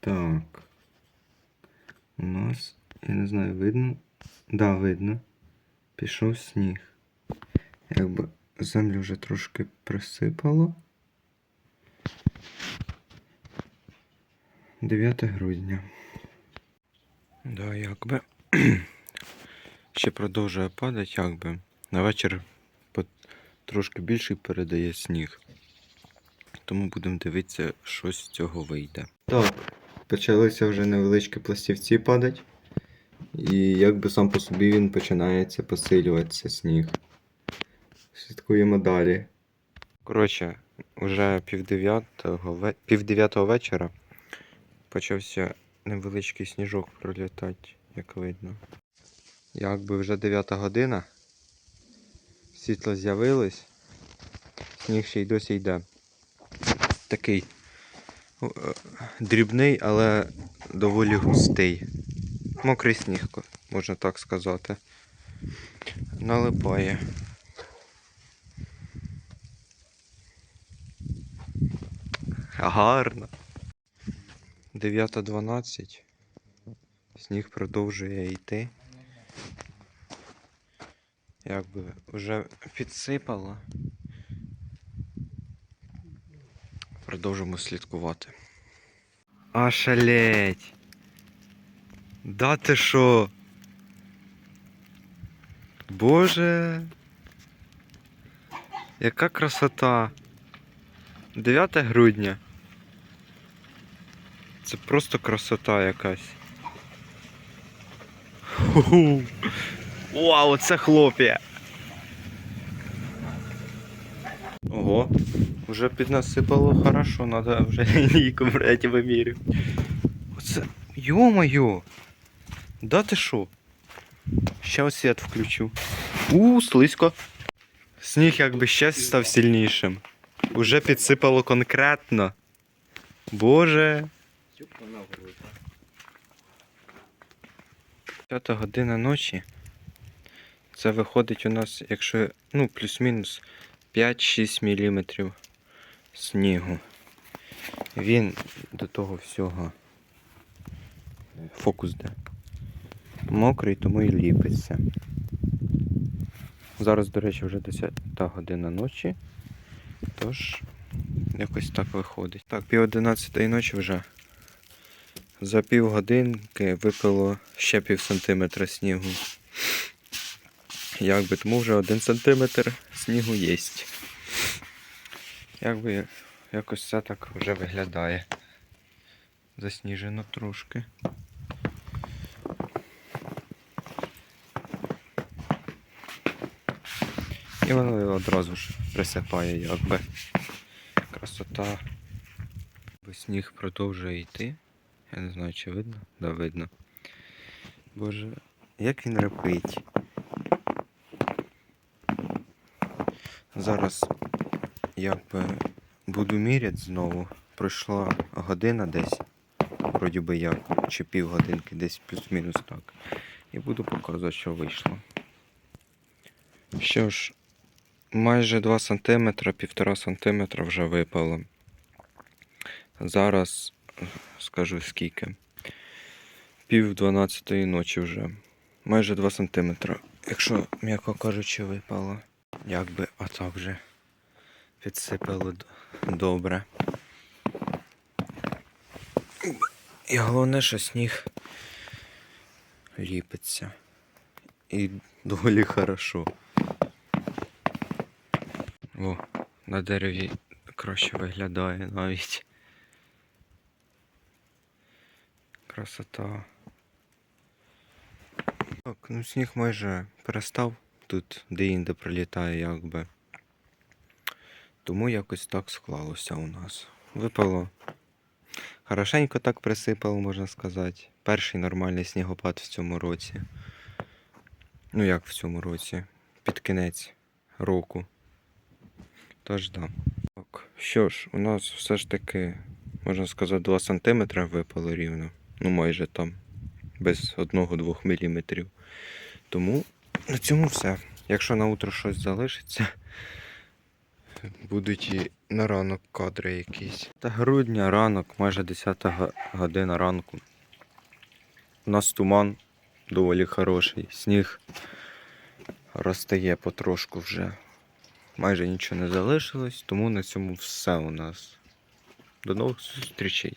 Так. У нас, я не знаю, видно? Да, видно. Пішов сніг. Якби землю вже трошки присипало. 9 грудня. Да, якби. Ще продовжує падати, якби. На вечір трошки більший передає сніг. Тому будемо дивитися, що з цього вийде. Так, почалися вже невеличкі пластівці падати. І якби сам по собі він починається посилюватися сніг. Слідкуємо далі. Коротше, вже півдев'ятого ве... півдев'ятого вечора почався невеличкий сніжок пролітати, як видно. Якби вже 9 година. Світло з'явилось. Сніг ще й досі йде. Такий дрібний, але доволі густий. Мокрий сніг, можна так сказати. Налипає. Гарно. 9.12. Сніг продовжує йти. Якби вже підсипало. Продовжимо слідкувати. А шалеть! Да ти що? Боже. Яка красота. 9 грудня. Це просто красота якась. Вау, це хлоп'я. Ого, вже піднасипало хорошо, надо вже лінійку брати вимірю. Оце. Йо-моє! Да ти шо? Щас світ включу. У, слизько. Сніг якби ще став сильнішим. Уже підсипало конкретно. Боже. П'ята година ночі. Це виходить у нас, якщо, ну, плюс-мінус 5-6 мм снігу. Він до того всього. Фокус де. Мокрий, тому і ліпиться. Зараз, до речі, вже 10 година ночі. Тож, якось так виходить. Так, пів одинадцятої ночі вже. За півгодинки випало ще пів сантиметра снігу. Якби тому вже один сантиметр снігу є. Якби якось це так вже виглядає. Засніжено трошки. І воно одразу ж присипає, якби. Красота. Бо сніг продовжує йти. Я не знаю, чи видно? Да, видно. Боже, як він репить. Зараз якби буду міряти знову. Пройшла година десь. Вроді би як, чи півгодинки, десь плюс-мінус так. І буду показувати, що вийшло. Що ж, майже 2 см, 1,5 см вже випало. Зараз скажу скільки. Пів 12 ночі вже. Майже 2 см. Якщо, м'яко кажучи, випало. Якби отак вже підсипало добре. І головне, що сніг ліпиться. І доволі хорошо. О, на дереві краще виглядає навіть. Красота. Так, ну сніг майже перестав. Тут де-інде прилітає якби. Тому якось так склалося у нас. Випало. Хорошенько так присипало, можна сказати. Перший нормальний снігопад в цьому році. Ну як в цьому році? Під кінець року. Тож да. Так, що ж, у нас все ж таки, можна сказати, 2 см випало рівно. Ну майже там. Без 1-2 мм. Тому на цьому все. Якщо на утро щось залишиться, будуть і на ранок кадри якісь. Та грудня ранок, майже 10 година ранку. У нас туман доволі хороший. Сніг розтає потрошку вже. Майже нічого не залишилось, тому на цьому все у нас. До нових зустрічей.